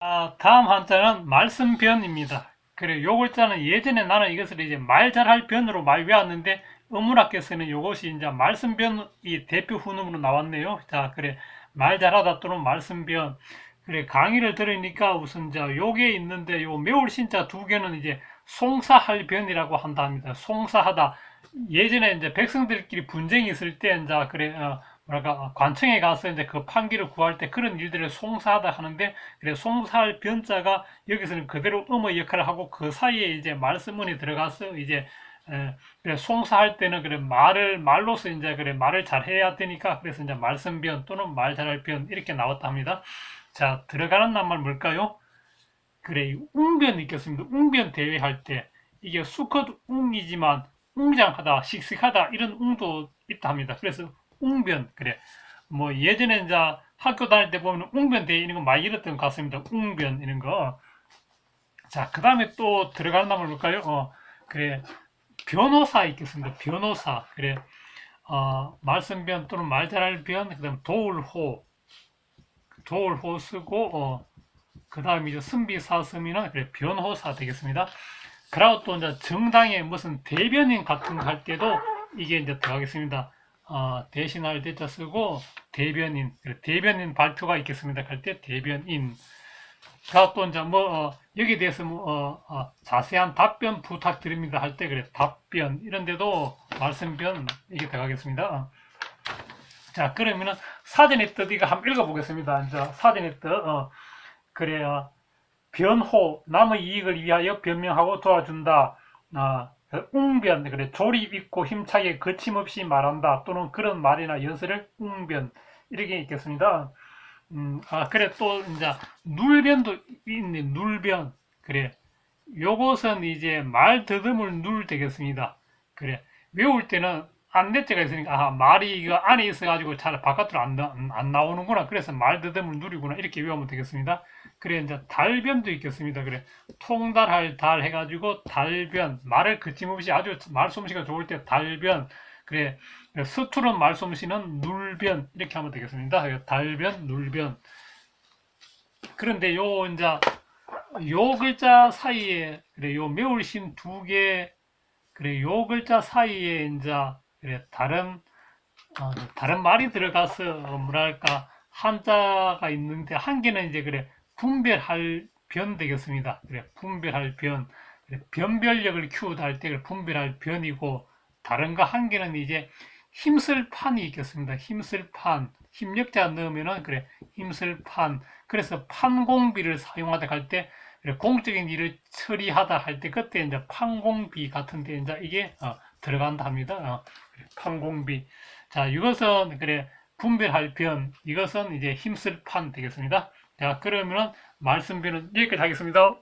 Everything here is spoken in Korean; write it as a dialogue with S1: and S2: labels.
S1: 아, 다음 한자는 말씀변입니다. 그래, 요 글자는 예전에 나는 이것을 이제 말 잘할 변으로 많이 외웠는데, 어문학께서는 이것이 이제 말씀변이 대표 훈음으로 나왔네요. 자, 그래, 말 잘하다 또는 말씀변. 그래, 강의를 들으니까 우선 자, 요게 있는데, 요 매울 신자 두 개는 이제 송사할 변이라고 한다 합니다. 송사하다. 예전에 이제 백성들끼리 분쟁이 있을 때, 이제 그래, 어, 뭐랄까, 관청에 가서 이제 그 판기를 구할 때 그런 일들을 송사하다 하는데, 그래, 송사할 변자가 여기서는 그대로 음의 역할을 하고 그 사이에 이제 말씀문이 들어가서 이제 에, 그래, 송사할 때는 그래 말을 말로서 이제 그래 말을 잘 해야 되니까 그래서 이제 말씀변 또는 말 잘할 변 이렇게 나왔다 합니다. 자, 들어가는 낱말 뭘까요? 그래, 이 웅변 있겠습니다. 웅변 대회 할 때 이게 수컷 웅이지만 웅장하다, 씩씩하다 이런 웅도 있다 합니다. 그래서 웅변 그래. 뭐 예전에 이제 학교 다닐 때 보면 웅변 대회 이런 거 많이 잃었던 것 같습니다. 웅변 이런 거. 자, 그 다음에 또 들어가는 낱말 볼까요? 어, 그래. 변호사 있겠습니다. 변호사. 그래. 어, 말씀변 또는 말 잘할 변, 그 다음 도울호. 도울호 쓰고, 어, 그 다음에 이제 승비사스미는 그래, 변호사 되겠습니다. 그리고 또 이제 정당에 무슨 대변인 같은 거 할 때도 이게 이제 들어가겠습니다. 어, 대신할 대자 쓰고 대변인, 그래, 대변인 발표가 있겠습니다. 할 때 대변인. 그리고 또 이제 뭐 어, 여기에 대해서 뭐 어, 어, 자세한 답변 부탁드립니다 할 때 그래 답변 이런 데도 말씀변 이게 들어가겠습니다. 자 그러면은 뜻 이거 한번 읽어보겠습니다. 이제 사전의 뜻 어, 그래요. 변호 남의 이익을 위하여 변명하고 도와준다. 아, 그 웅변 그래 조립 있고 힘차게 거침없이 말한다 또는 그런 말이나 연설을 웅변 이렇게 있겠습니다. 음, 아 그래 또 이제 눌변도 있네 눌변 그래 요것은 이제 말 더듬을 눌 되겠습니다. 그래 외울 때는 안내자가 있으니까 아 말이 이거 안에 있어가지고 잘 바깥으로 안, 나- 안 나오는구나. 그래서 말 더듬을 누리구나 이렇게 외우면 되겠습니다. 그래 이제 달변도 있겠습니다. 그래 통달할 달 해가지고 달변 말을 거침없이 아주 말솜씨가 좋을 때 달변 그래 서투른 말솜씨는 눌변 이렇게 하면 되겠습니다. 달변 눌변 그런데 요 이제 요 글자 사이에 그래 요 매울 신 두개 그래 요 글자 사이에 이제 그래 다른 어, 다른 말이 들어가서 어, 뭐랄까 한자가 있는데 한 개는 이제 그래 분별할 변 되겠습니다. 그래 분별할 변 변별력을 키우다 할 때 분별할 변이고 다른가 한 개는 이제 힘쓸 판이 있겠습니다. 힘쓸 판 힘력자 넣으면은 그래 힘쓸 판 그래서 판공비를 사용하다 할 때 공적인 일을 처리하다 할 때 그때 이제 판공비 같은 데 이제 이게 어, 들어간다 합니다. 어, 판공비. 자, 이것은 그래 분별할 변, 이것은 이제 힘쓸 판 되겠습니다. 자, 그러면은 말씀변은 여기까지 하겠습니다.